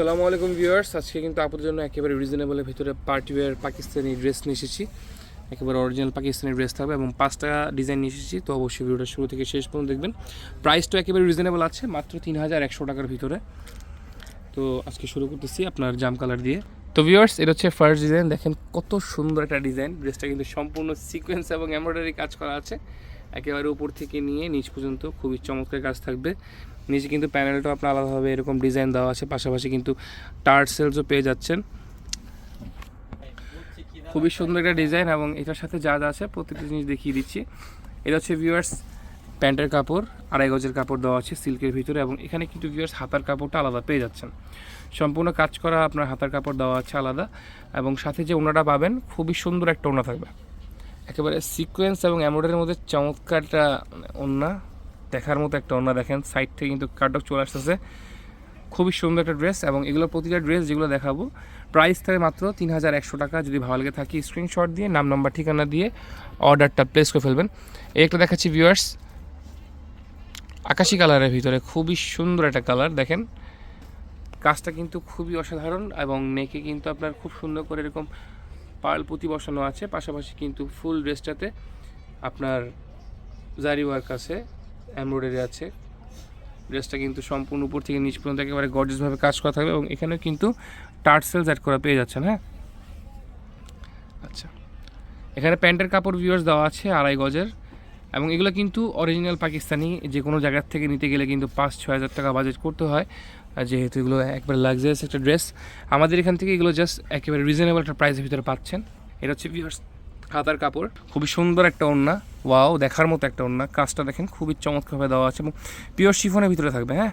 আসসালামু আলাইকুম ভিউয়ার্স, আজকে কিন্তু আপনাদের জন্য একেবারে রিজনেবলের ভিতরে পার্টি ওয়্যার পাকিস্তানি ড্রেস নিয়ে এসেছি। একেবারে অরিজিনাল পাকিস্তানি ড্রেস থাকবে এবং পাঁচটা ডিজাইন নিয়ে এসেছি, তো অবশ্যই ভিডিওটা শুরু থেকে শেষ পর্যন্ত দেখবেন। প্রাইসটা একেবারে রিজনেবল আছে, মাত্র তিন হাজার একশো টাকার ভিতরে। তো আজকে শুরু করতেছি আপনার জাম কালার দিয়ে। তো ভিউয়ার্স, এটা হচ্ছে ফার্স্ট ডিজাইন দেখেন কত সুন্দর একটা ডিজাইন ড্রেসটা কিন্তু সম্পূর্ণ সিকোয়েন্স এবং এমব্রয়ডারি কাজ করা আছে। একেবারে উপর থেকে নিয়ে নিচ পর্যন্ত খুবই চমৎকার কাজ থাকবে। নিচে কিন্তু প্যানেলটাও আপনার আলাদাভাবে এরকম ডিজাইন দেওয়া আছে, পাশাপাশি কিন্তু টার্ট সেলসও পেয়ে যাচ্ছেন। খুবই সুন্দর একটা ডিজাইন এবং এটার সাথে যা যা আছে প্রতিটি জিনিস দেখিয়ে দিচ্ছি। এটা হচ্ছে ভিউয়ার্স প্যান্টের কাপড়, আড়াই গজের কাপড় দেওয়া আছে সিল্কের ভিতরে এবং এখানে কিন্তু ভিউয়ার্স হাতার কাপড়টা আলাদা পেয়ে যাচ্ছেন। সম্পূর্ণ কাজ করা আপনার হাতার কাপড় দেওয়া আছে আলাদা এবং সাথে যে ওনাটা পাবেন খুবই সুন্দর একটা ওনা থাকবে। একেবারে সিকোয়েন্স এবং এমব্রয়ডারির মধ্যে চমৎকার একটা ওনা দেখার মতো একটা ওনা দেখেন। সাইড থেকে কিন্তু কাটক চলে আসতেছে। খুবই সুন্দর একটা ড্রেস এবং এগুলো প্রতিটা ড্রেস যেগুলো দেখাবো প্রাইস থাকে মাত্র তিন হাজার একশো টাকা। যদি ভালো লাগে থাকি স্ক্রিনশট দিয়ে, নাম নাম্বার ঠিকানা দিয়ে অর্ডারটা প্লেস করে ফেলবেন। একটা দেখাচ্ছি ভিউয়ার্স আকাশি কালারের ভিতরে খুবই সুন্দর একটা কালার দেখেন। কাজটা কিন্তু খুবই অসাধারণ এবং নেকে কিন্তু আপনার খুব সুন্দর করে এরকম পার্ল পুঁতি বসানো আছে। পাশাপাশি কিন্তু ফুল ড্রেসটাতে আপনার জারি ওয়ার্ক আছে। এমব্রয়ডারি আছে। ড্রেসটা কিন্তু সম্পূর্ণ উপর থেকে নিচ পর্যন্ত একেবারে গর্জেসভাবে কাজ করা থাকবে এবং এখানেও কিন্তু টার্সেলস অ্যাড করা পেয়ে যাচ্ছেন হ্যাঁ? আচ্ছা। এখানে প্যান্টের কাপড় ভিউয়ার্স দেওয়া আছে আড়াই গজের এবং এগুলো কিন্তু অরিজিনাল পাকিস্তানি যে কোনো জায়গার থেকে নিতে গেলে কিন্তু পাঁচ, ছয় হাজার টাকা বাজেট করতে হয়। যেহেতু এগুলো একবারে লাক্সারিয়াস একটা ড্রেস আমাদের এখান থেকে এগুলো জাস্ট একেবারে রিজনেবল একটা প্রাইসের ভিতরে পাচ্ছেন। এটা হচ্ছে ভিউয়ার্স হাতার কাপড়। খুবই সুন্দর একটা ওড়না। ওয়াও, দেখার মতো একটা ওড়না। কাজটা দেখেন, খুবই চমৎকারভাবে দেওয়া আছে এবং পিওর শিফনের ভিতরে থাকবে হ্যাঁ?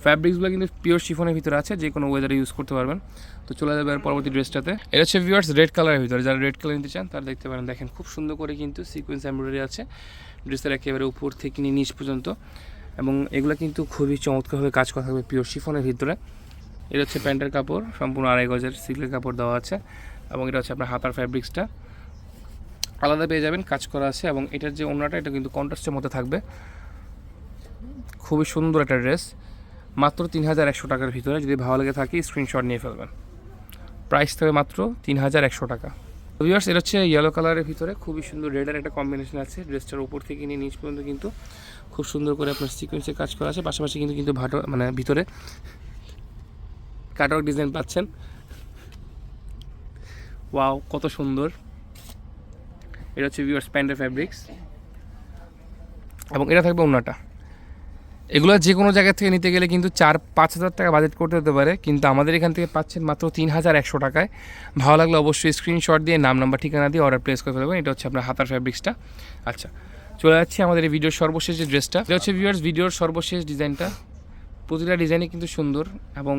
ফ্যাব্রিক্সগুলো কিন্তু পিওর শিফনের ভিতরে আছে, যে কোনো ওয়েদারে ইউজ করতে পারবেন। তো চলে যাবে আর পরবর্তী ড্রেসটাতে। এটা হচ্ছে ভিউয়ার্স রেড কালারের ভিতরে। যারা রেড কালার নিতে চান, তারা দেখতে পারেন, দেখেন, খুব সুন্দর করে কিন্তু সিকোয়েন্স এমব্রয়ডারি আছে। ড্রেসের একেবারে উপর থেকে নিয়ে নিচ পর্যন্ত। এবং এগুলো কিন্তু খুবই চমৎকারভাবে কাজ করা থাকবে পিওর শিফনের ভিতরে। এটা হচ্ছে প্যান্টের কাপড়, সম্পূর্ণ আড়াই গজের সিল্কের কাপড় দেওয়া আছে। এবং এটা হচ্ছে আপনার হাতার ফ্যাব্রিক্সটা আলাদা পেয়ে যাবেন, কাজ করা আছে এবং এটার যে অন্যটা এটা কিন্তু কন্ট্রাস্টের মধ্যে থাকবে। খুবই সুন্দর একটা ড্রেস, মাত্র তিন হাজার একশো টাকার ভিতরে। যদি ভালো লেগে থাকে স্ক্রিনশট নিয়ে ফেলবেন। প্রাইস থাকবে মাত্র তিন হাজার একশো টাকা। ভিউয়ার্স এটা হচ্ছে ইয়েলো কালারের ভিতরে। খুবই সুন্দর রেডের একটা কম্বিনেশন আছে। ড্রেসটার উপর থেকে নিয়ে নিচ পর্যন্ত কিন্তু খুব সুন্দর করে আপনার সিকোয়েন্সে কাজ করা আছে। পাশাপাশি কিন্তু কিন্তু ভাটো মানে ভিতরে কাটওয়ার্ক ডিজাইন পাচ্ছেন। ওয়াও কত সুন্দর। এটা হচ্ছে ভিউয়ার্স প্যান্টের ফ্যাব্রিক্স এবং এটা থাকবে অন্যটা এগুলো যে কোনো জায়গা থেকে নিতে গেলে কিন্তু চার, পাঁচ হাজার টাকা বাজেট করতে হতে পারে, কিন্তু আমাদের এখান থেকে পাচ্ছেন মাত্র তিন হাজার একশো টাকায়। ভালো লাগলে অবশ্যই স্ক্রিনশট দিয়ে নাম নাম্বার ঠিকানা দিয়ে অর্ডার প্লেস করে ফেলবেন। এটা হচ্ছে আপনার হাতার ফ্যাব্রিক্সটা আচ্ছা চলে যাচ্ছি আমাদের এই ভিডিওর সর্বশেষ যে ড্রেসটা এটা হচ্ছে ভিউয়ার্স ভিডিওর সর্বশেষ ডিজাইনটা। প্রতিটা ডিজাইনই কিন্তু সুন্দর এবং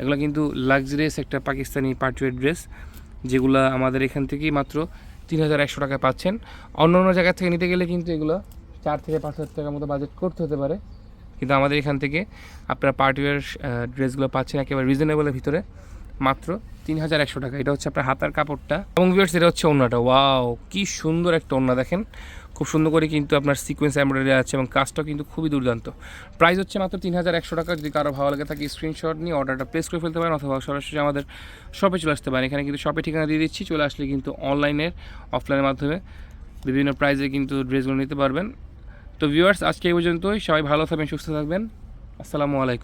এগুলো কিন্তু লাক্সারিয়াস একটা পাকিস্তানি পার্টিওয়ার ড্রেস যেগুলো আমাদের এখান থেকেই মাত্র তিন হাজার একশো টাকায় পাচ্ছেন। অন্য অন্য জায়গার থেকে নিতে গেলে কিন্তু এগুলো চার থেকে পাঁচ হাজার টাকার মতো বাজেট করতে হতে পারে। কিন্তু আমাদের এখান থেকে আপনারা পার্টিওয়ার ড্রেসগুলো পাচ্ছেন একেবারে রিজনেবলের ভিতরে। মাত্র তিন হাজার একশো টাকা। এটা হচ্ছে আপনার হাতার কাপড়টা। এবং ভিউয়ার্স এটা হচ্ছে ওড়নাটা ওয়াও, কি সুন্দর একটা ওড়না দেখেন। খুব সুন্দর করে কিন্তু আপনার সিকোয়েন্স এমব্রয়ডারি আছে এবং কাজটাও কিন্তু খুবই দুর্দান্ত। প্রাইস হচ্ছে মাত্র তিন হাজার একশো টাকা। যদি কারও ভালো লাগে থাকে স্ক্রিনশট নিয়ে অর্ডারটা প্লেস করে ফেলতে পারেন অথবা সরাসরি আমাদের শপে চলে আসতে পারেন। এখানে কিন্তু শপে ঠিকানা দিয়ে দিচ্ছি। চলে আসলে কিন্তু অনলাইনের অফলাইনের মাধ্যমে বিভিন্ন প্রাইজে কিন্তু ড্রেসগুলো নিতে পারবেন। তো ভিউয়ার্স আজকে এই পর্যন্তই। সবাই ভালো থাকবেন, সুস্থ থাকবেন। আসসালামু আলাইকুম।